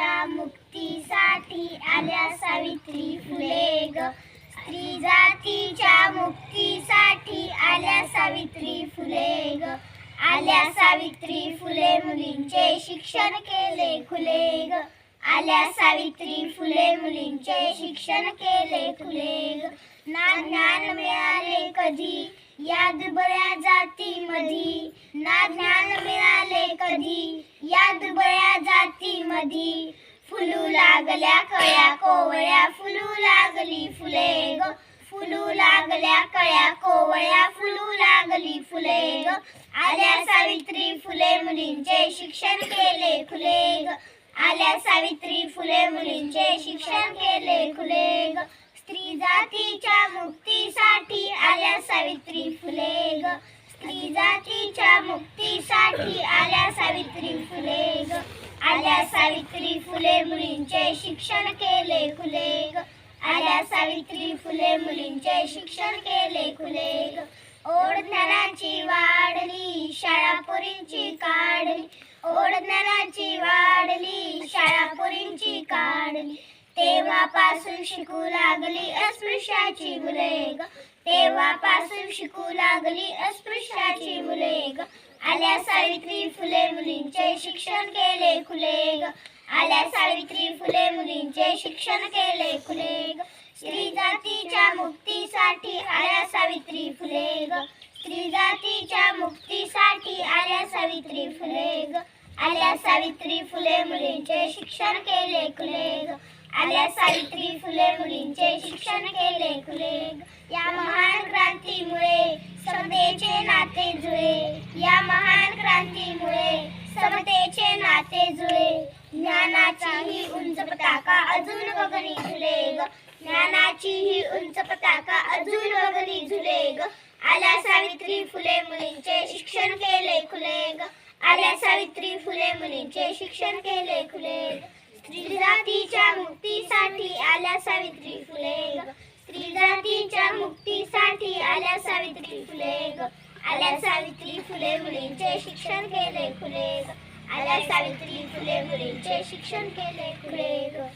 जातीच्या मुक्तीसाठी आल्या सावित्री फुले ग स्त्री जातीच्या मुक्तीसाठी आल्या सावित्री फुले ग आल्या सावित्री फुले मुलींचे शिक्षण केले खुले ग आल्या सावित्री फुले मुलींचे शिक्षण केले खुले ग ना ज्ञान मिळाले कधी? याद बऱ्या जाती मधी. ना ज्ञान मिळाले कधी? याद बऱ्या जाती मधी फुलू लागल्या कळ्या कोवळ्या फुलू लागली फुले ग. फुलू लागल्या कळ्या कोवळ्या फुलू लागली फुले ग. आल्या सावित्री फुले मुलींचे शिक्षण केले खुले ग. आल्या सावित्री फुले मुलींचे शिक्षण केले खुले ग. स्त्री जातीच्या मुक्तीसाठी आल्या सावित्री फुले ग. स्त्री जातीच्या मुक्तीसाठी आल्या सावित्री फुले सावित्री फुले मुलींचे शिक्षण केले खुले आल्या सावित्री फुले मुलींचे शिक्षण केले खुले ओढणाराची वाढली शाळा पोरींची काढली. ओढणाराची वाढली शाळा पोरींची काढली. तेव्हापासून शिकू लागली अस्पृश्याची मुले ग. तेव्हापासून शिकू लागली अस्पृश्याची मुले ग. आल्या सावित्री फुले मुलींचे शिक्षण केले खुले ग. आल्या सावित्री फुले मुलींचे शिक्षण केले खुले ग. स्त्री जातीच्या मुक्तीसाठी आल्या सावित्री फुले ग. स्त्री जातीच्या मुक्तीसाठी आल्या सावित्री फुले ग. आल्या सावित्री फुले मुलींचे शिक्षण केले खुले आल्या सावित्री फुले मुलींचे शिक्षण केले खुले. या महान क्रांतीमुळे समतेचे नाते जुळे. या महान क्रांतीमुळे समतेचे नाते जुळे. ज्ञानाची ही उंच पताका अजून गगनी झुले ग ज्ञानाची ही उंच पताका अजून गगनी झुले ग आल्या सावित्री फुले मुलींचे शिक्षण केले खुले ग आल्या सावित्री फुले मुलींचे शिक्षण केले खुले स्त्री जातीच्या मुक्तीसाठी आल्या सावित्री फुले ग. स्त्री जातीच्या मुक्तीसाठी आल्या सावित्री फुले ग. आल्या सावित्री फुले मुलींचे शिक्षण केले फुले ग. आल्या सावित्री फुले मुलींचे शिक्षण केले फुले ग.